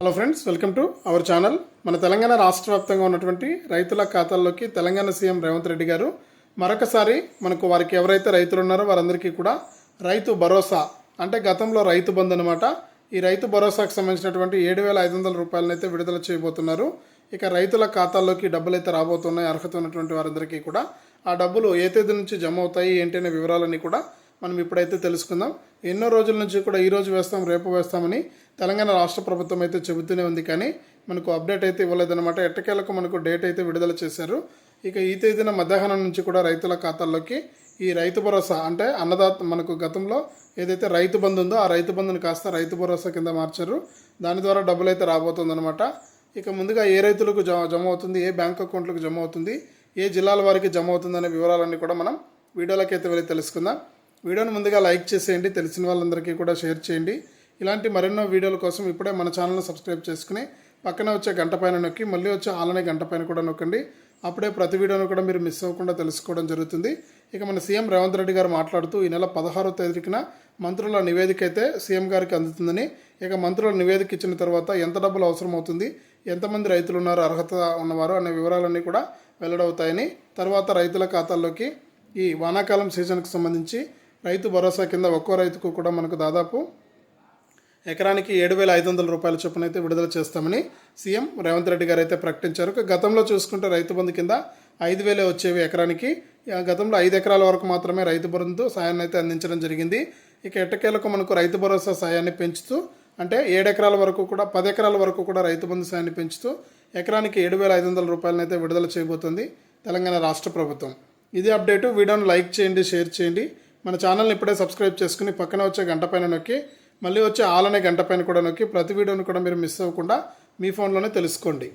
Hello friends welcome to our channel మన తెలంగాణ రాష్ట్ర వ్యాప్తంగా ఉన్నటువంటి రైతుల ఖాతాల్లోకి తెలంగాణ సీఎం రేవంత్ రెడ్డి గారు మరొకసారి మనకు వారికి ఎవరైతే రైతులు ఉన్నారో వారందరికీ కూడా రైతు భరోసా అంటే గతంలో రైతు బంధు అనమాట ఈ రైతు భరోసాకు సంబంధించినటువంటి ఏడు వేల ఐదు వందల రూపాయలనైతే విడుదల చేయబోతున్నారు. ఇక రైతుల ఖాతాల్లోకి డబ్బులు అయితే రాబోతున్నాయి అర్హత ఉన్నటువంటి వారందరికీ కూడా. ఆ డబ్బులు ఏ తేదీ నుంచి జమ అవుతాయి ఏంటి అనే వివరాలన్నీ కూడా మనం ఇప్పుడైతే తెలుసుకుందాం. ఎన్నో రోజుల నుంచి కూడా ఈ రోజు వేస్తాం రేపు వేస్తామని తెలంగాణ రాష్ట్ర ప్రభుత్వం అయితే చెబుతూనే ఉంది కానీ మనకు అప్డేట్ అయితే ఇవ్వలేదన్నమాట. ఎట్టకేలకు మనకు డేట్ అయితే విడుదల చేశారు. ఇక ఈ తేదీన మధ్యాహ్నం నుంచి కూడా రైతుల ఖాతాల్లోకి ఈ రైతు భరోసా అంటే అన్నదాత మనకు గతంలో ఏదైతే రైతు బంధు ఉందో ఆ రైతు బంధుని కాస్త రైతు భరోసా కింద మార్చారు. దాని ద్వారా డబ్బులు అయితే రాబోతుందన్నమాట. ఇక ముందుగా ఏ రైతులకు జమ జమ అవుతుంది ఏ బ్యాంక్ అకౌంట్లకు జమ అవుతుంది ఏ జిల్లాల వారికి జమ అవుతుంది అనే వివరాలన్నీ కూడా మనం వీడియోలోకి అయితే వెళ్ళి తెలుసుకుందాం. వీడియోని ముందుగా లైక్ చేసేయండి తెలిసిన వాళ్ళందరికీ కూడా షేర్ చేయండి. ఇలాంటి మరెన్నో వీడియోల కోసం ఇప్పుడే మన ఛానల్ని సబ్స్క్రైబ్ చేసుకుని పక్కన వచ్చే గంట పైన నొక్కి మళ్ళీ వచ్చే ఆలనే గంట పైన కూడా నొక్కండి. అప్పుడే ప్రతి వీడియోను కూడా మీరు మిస్ అవ్వకుండా తెలుసుకోవడం జరుగుతుంది. ఇక మన సీఎం రేవంత్ రెడ్డి గారు మాట్లాడుతూ ఈ నెల పదహారో తేదీకిన మంత్రుల నివేదిక అయితే సీఎం గారికి అందుతుందని ఇక మంత్రుల నివేదిక ఇచ్చిన తర్వాత ఎంత డబ్బులు అవసరం అవుతుంది ఎంతమంది రైతులు ఉన్నారు అర్హత ఉన్నవారు అనే వివరాలన్నీ కూడా వెల్లడవుతాయని తర్వాత రైతుల ఖాతాల్లోకి ఈ వానాకాలం సీజన్కి సంబంధించి రైతు భరోసా కింద ఒక్కో రైతుకు కూడా మనకు దాదాపు ఎకరానికి ఏడు వేల ఐదు వందల రూపాయల చొప్పున అయితే విడుదల చేస్తామని సీఎం రేవంత్ రెడ్డి గారు అయితే ప్రకటించారు. గతంలో చూసుకుంటే రైతు బంధు కింద ఐదు వేలే వచ్చేవి ఎకరానికి. ఆ గతంలో ఐదు ఎకరాల వరకు మాత్రమే రైతు బంధు సాయాన్ని అయితే అందించడం జరిగింది. ఇక ఎట్టకేలకు మనకు రైతు భరోసా సాయాన్ని పెంచుతూ అంటే ఏడు ఎకరాల వరకు కూడా పది ఎకరాల వరకు కూడా రైతు బంధు సాయాన్ని పెంచుతూ ఎకరానికి ఏడు వేల ఐదు వందల రూపాయలను అయితే విడుదల చేయబోతుంది తెలంగాణ రాష్ట్ర ప్రభుత్వం. ఇది అప్డేటు. వీడియోను లైక్ చేయండి షేర్ చేయండి. మన ఛానల్ని ఇప్పుడే సబ్స్క్రైబ్ చేసుకుని పక్కన వచ్చే గంట పైన నొక్కి మళ్ళీ వచ్చే ఆలనే గంట పైన కూడా నొక్కి ప్రతి వీడియోని కూడా మీరు మిస్ అవ్వకుండా మీ ఫోన్లోనే తెలుసుకోండి.